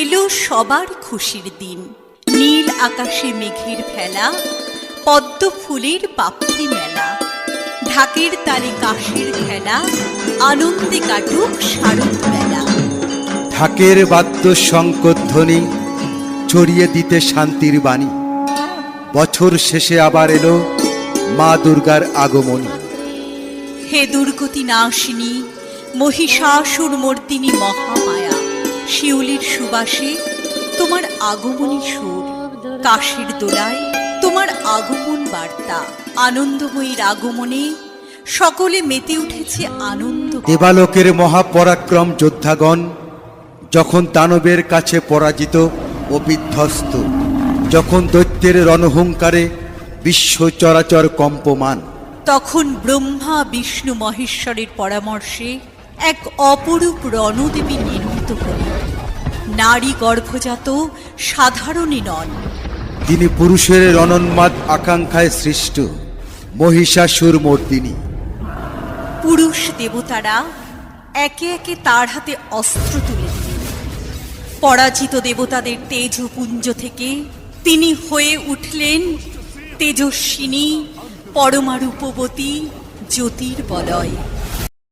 এলো সবার খুশির দিন। নীল আকাশে মেঘের ফেলা পদ্ম ফুলের পাপড়ি মেলা। ঢাকের তালে কাশের খেলা আনন্দে কাটুক শারদ বেলা ঢাকের বাদ্য শঙ্কধ্বনি ছড়িয়ে দিতে শান্তির বাণী। বছর শেষে আবার এলো মা দুর্গার আগমনী। হে দুর্গতি নাশিনী মহিষাসুর মর্দিনী মহামায়া। শিউলির সুবাসে তোমার আগমনী সুর কাশীর দোলায় তোমার আগমন বার্তা আনন্দময়ীর আগমনে সকলে মেতে উঠেছে আনন্দ দেবালোকের মহাপরাক্রম যোদ্ধাগণ যখন দানবের কাছে পরাজিত ও বিধ্বস্ত যখন দৈত্যের রণহুঙ্কারে বিশ্ব চরাচর কম্পমান। তখন ব্রহ্মা বিষ্ণু মহেশ্বরের পরামর্শে এক অপরূপ রণদেবী নির্মিত হল নারী গর্ভজাত সাধারণই নন। তিনি পুরুষের রণন্মাদ আকাঙ্ক্ষায় সৃষ্ট মহিষাসুর মর্দিনী। পুরুষ দেবতারা একে একে তার হাতে অস্ত্র তুলে দিলেন। পরাজিত দেবতাদের তেজপুঞ্জ থেকে তিনি হয়ে উঠলেন তেজস্বিনী পরমারূপবতী জ্যোতির বলয়